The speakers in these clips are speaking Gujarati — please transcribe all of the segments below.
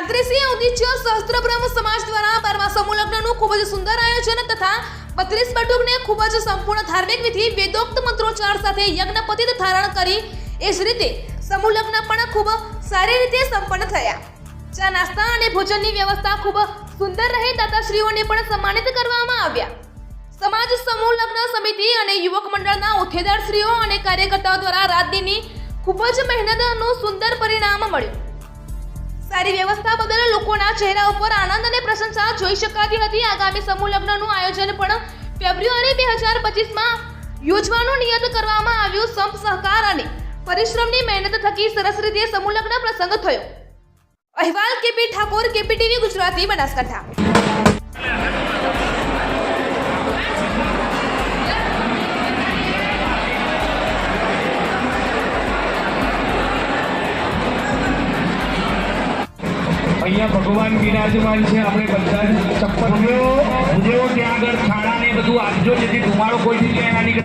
ઉદિત્ય સહસ્ત્રબ્રહ્મ સમાજ દ્વારા બારમા સમૂહ લગ્નનું ખૂબ જ સુંદર આયોજન તથા બત્રીસ બટુકને ખૂબ જ સંપૂર્ણ ધાર્મિક વિધિ, વેદોક્ત મંત્રોચ્ચાર સાથે યજ્ઞપતિત ધારણ કરી એ જ રીતે સમૂહ લગ્ન પણ ખૂબ સારી રીતે સંપન્ન થયા. ચા નાસ્તા અને ભોજનની વ્યવસ્થા ખૂબ સુંદર રહે દાતાશ્રીઓને પણ સન્માનિત કરવામાં આવ્યા. સમાજ સમૂહ લગ્ન સમિતિ અને યુવક મંડળના હોદ્દેદારશ્રીઓ અને કાર્યકર્તાઓ દ્વારા રાતદીની ખૂબ જ મહેનતનું સુંદર પરિણામ મળ્યું. સારી વ્યવસ્થા બદલ લોકોના ચહેરા ઉપર આનંદ અને પ્રશંસા જોઈ શકાતી હતી. આગામી સમૂહ લગ્નનું આયોજન પણ ફેબ્રુઆરી બે હજાર પચીસમાં યોજવાનું નિયત કરવામાં આવ્યું. સંપ, સહકાર અને પરિશ્રમની મહેનત થકી સરસ રીતે સમૂહ લગ્ન પ્રસંગ થયો. અહેવાલ KP Thakor, KP TV Gujarati Banaskantha. ભગવાન બિરાજમાન છે આપણે બધા જ ચપ્પલ જેવો ત્યાં આગળ છાણા ને બધું આપજો જેથી ધુમાડો કોઈથી ક્યાંય ના નીકળે.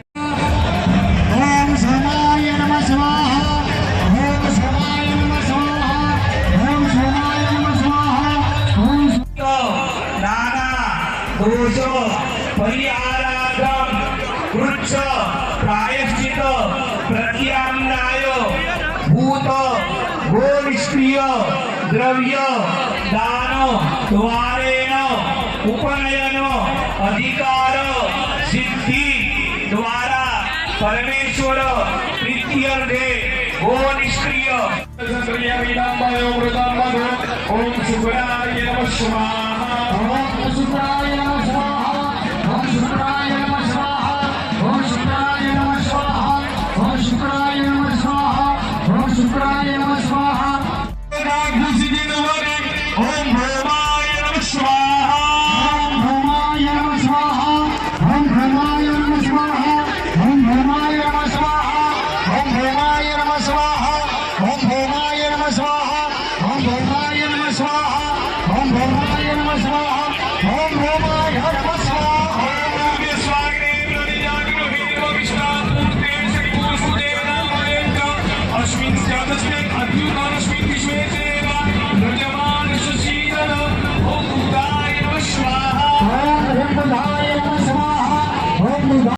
ઓમ શિવાય નમઃ સ્વાહા ઓમ શિવાય નમઃ સ્વાહા ઓમ શિવાય નમઃ સ્વાહા. ઓમ નાના દોષો પરિહારાર્થમ વૃક્ષ પ્રાયશ્ચિત પ્રત્યામ્નાય ભૂત ગો નિષ્ક્રિય દ્રવ્ય દાનો દ્વારેણ ઉપનયન અધિકાર સિદ્ધિ દ્વારા પરમેશ્વર પ્રીત્યર્થે ગો નિષ્ક્રિય ઓમ શુક્રાય નમઃ શુક્રાય ओम भगवान नमः शिवाय